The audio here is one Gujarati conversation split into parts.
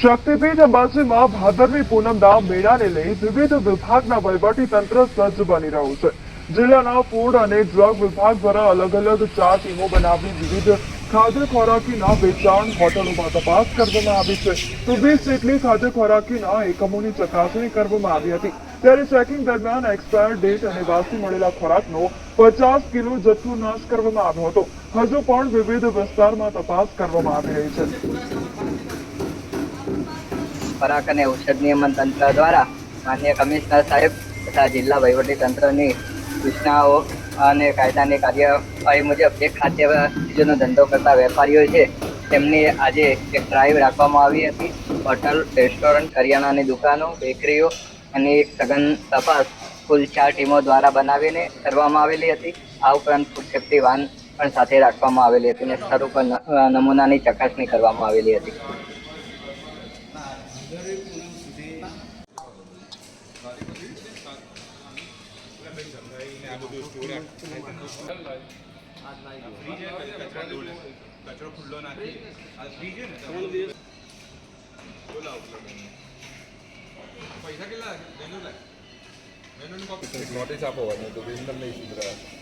શક્તિપીઠ અંબાજીમાં ભાદરવી પૂનમના મેળાને લઈ વિવિધ વિભાગના વહીવટી તંત્ર સજ્જ બની રહ્યું છે. જિલ્લાના ફૂડ અને ડ્રગ વિભાગ દ્વારા અલગ અલગ ચાર ટીમો બનાવી વિવિધ ખાદ્ય ખોરાકીના વેચાણ હોટલોમાં તપાસ કરવામાં આવી છે. તો વીસ જેટલી ખાદ્ય ખોરાકીના એકમોની ચકાસણી કરવામાં આવી હતી. ત્યારે ચેકિંગ દરમિયાન એક્સપાયર ડેટ અને વાસી મળેલા ખોરાકનો પચાસ કિલો જથ્થો નાશ કરવામાં આવ્યો હતો. હજુ પણ વિવિધ વિસ્તારમાં તપાસ કરવામાં આવી રહી છે. ખોરાક અને ઔષધ નિયમન તંત્ર દ્વારા માન્ય કમિશનર સાહેબ તથા જિલ્લા વહીવટી તંત્રની સૂચનાઓ અને કાયદાની કાર્યવાહી મુજબ જે ખાદ્ય ચીજોનો ધંધો કરતા વેપારીઓ છે, તેમની આજે એક ડ્રાઈવ રાખવામાં આવી હતી. હોટલ, રેસ્ટોરન્ટ, કરિયાણાની દુકાનો, બેકરીઓ અને એક સઘન તપાસ કુલ ચાર ટીમો દ્વારા બનાવીને કરવામાં આવેલી હતી. આ ઉપરાંત ફૂડ સેફ્ટી વાન પણ સાથે રાખવામાં આવેલી હતી અને સ્થળ ઉપર નમૂનાની ચકાસણી કરવામાં આવેલી હતી. કચરો ખુલ્લો નાખી આ ફ્રી છે ને તમારું બોલાવો પૈસા કેટલા નોટિસ આપો તો નહીં સુધરા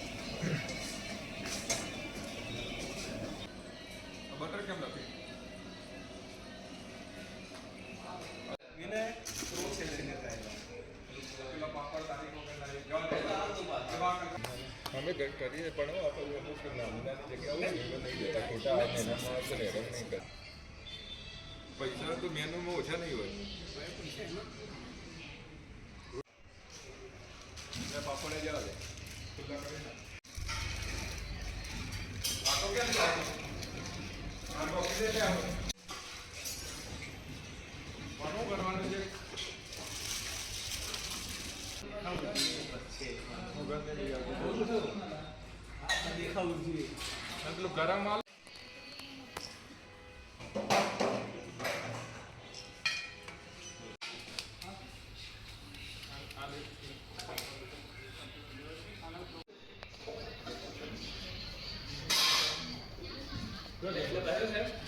અમે ઘર કરીએ પણ આપણે અમુક નામદાની જગ્યા હોય ને એમાં નહીં જતા ખોટા આ મહિનામાં આવશે ને હેરાન નહીં કરે પૈસા તો મેનુમાં ઓછા નહીં હોય એટલે પાપડે જવા દે ખુલ્લા કરી નાખ. આટો કેમ લાગે? આ બોક્સ દે ત્યાં હોય. જોઈએ એટલું છે હાલ ગરમ માલ બટર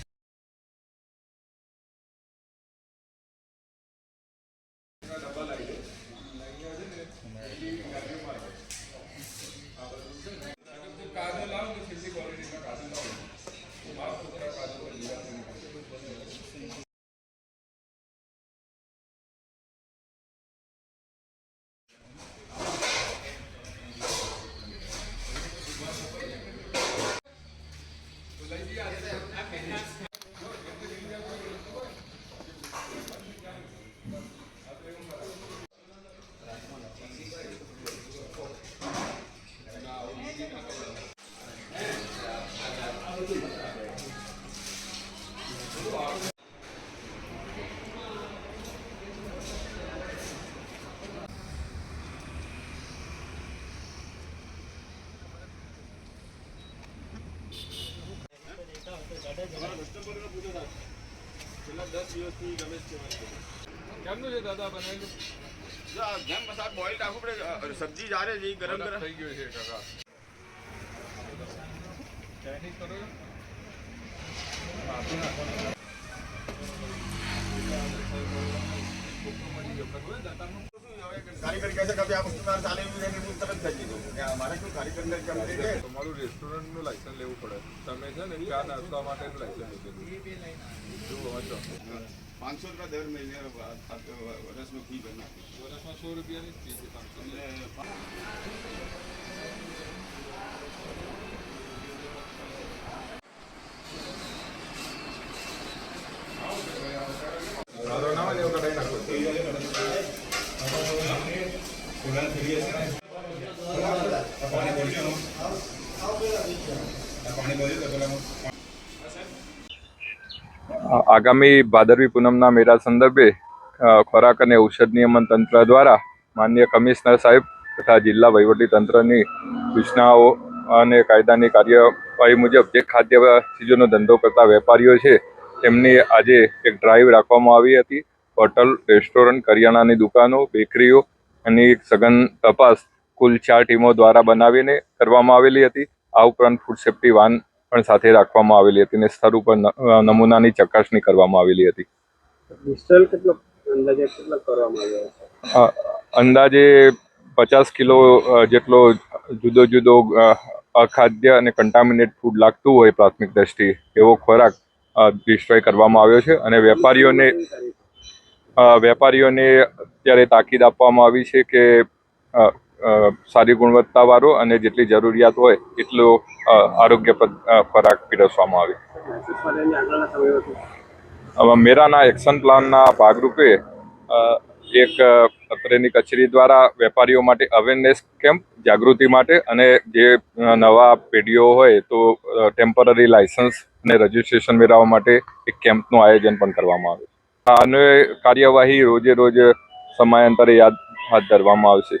કેમનું છે દાદા બનાવેલું જેમ મસાલ બોઇલ રાખવું પડે સબ્જી જારે છે ઈ ગરમ ગરમ થઈ ગયું છે કાકા ચાઇનીઝ કરો છો? કારીગર કહે છે કે આ વસ્તુ મારે ચાલે એવી હું તરત કરી દીધું કે આ મારે શું કારીગરને કંપની છે તમારું રેસ્ટોરન્ટનું લાયસન્સ લેવું પડે. તમે છે ને ચા નાસ્તા માટેનું લાયસન્સ લીધું. વાંચો પાંચસો રૂપિયા દર મહિને વર્ષનું ફી ભરી નાખી વર્ષમાં સો રૂપિયાની જ ફી છે પાંચસો ની. એટલે મારો નામ જ એવું કઢાઈ નાખો આગામી ભાદરવી પૂનમના મેળા સંદર્ભે ખોરાક અને ઔષધ નિયમન તંત્ર દ્વારા માન્ય કમિશનર સાહેબ તથા જિલ્લા તંત્રની સૂચનાઓ અને કાયદાની કાર્યવાહી મુજબ જે ખાદ્ય ચીજોનો ધંધો કરતા વેપારીઓ છે, તેમની આજે એક ડ્રાઈવ રાખવામાં આવી હતી. હોટલ, રેસ્ટોરન્ટ, કરિયાણાની દુકાનો, બેકરીઓ અને એક સઘન તપાસ કુલ ચાર ટીમો દ્વારા બનાવીને કરવામાં આવેલી હતી. આ ઉપરાંત ફૂડ સેફ્ટી વાન પણ સાથે રાખવામાં આવેલી હતી અને સ્થળ ઉપર નમૂનાની ચકાસણી કરવામાં આવેલી હતી. અંદાજે પચાસ કિલો જેટલો જુદો જુદો અખાદ્ય અને કન્ટામિનેટ ફૂડ લાગતું હોય પ્રાથમિક દ્રષ્ટિએ એવો ખોરાક ડિસ્ટ્રોય કરવામાં આવ્યો છે અને વેપારીઓને વેપારીઓને અત્યારે તાકીદ આપવામાં આવી છે કે સારી ગુણવત્તાવાળો અને જેટલી જરૂરિયાત હોય એટલો આરોગ્ય ખોરાક પીરસવામાં આવે. મેરાના એક્શન પ્લાનના ભાગરૂપે એક અત્રેની કચેરી દ્વારા વેપારીઓ માટે અવેરનેસ કેમ્પ જાગૃતિ માટે અને જે નવા પેઢીઓ હોય તો ટેમ્પરરી લાયસન્સ અને રજિસ્ટ્રેશન મેળવવા માટે એક કેમ્પનું આયોજન પણ કરવામાં આવે અને કાર્યવાહી રોજે રોજ સમયાંતરે યાદ, હાથ ધરવામાં આવશે.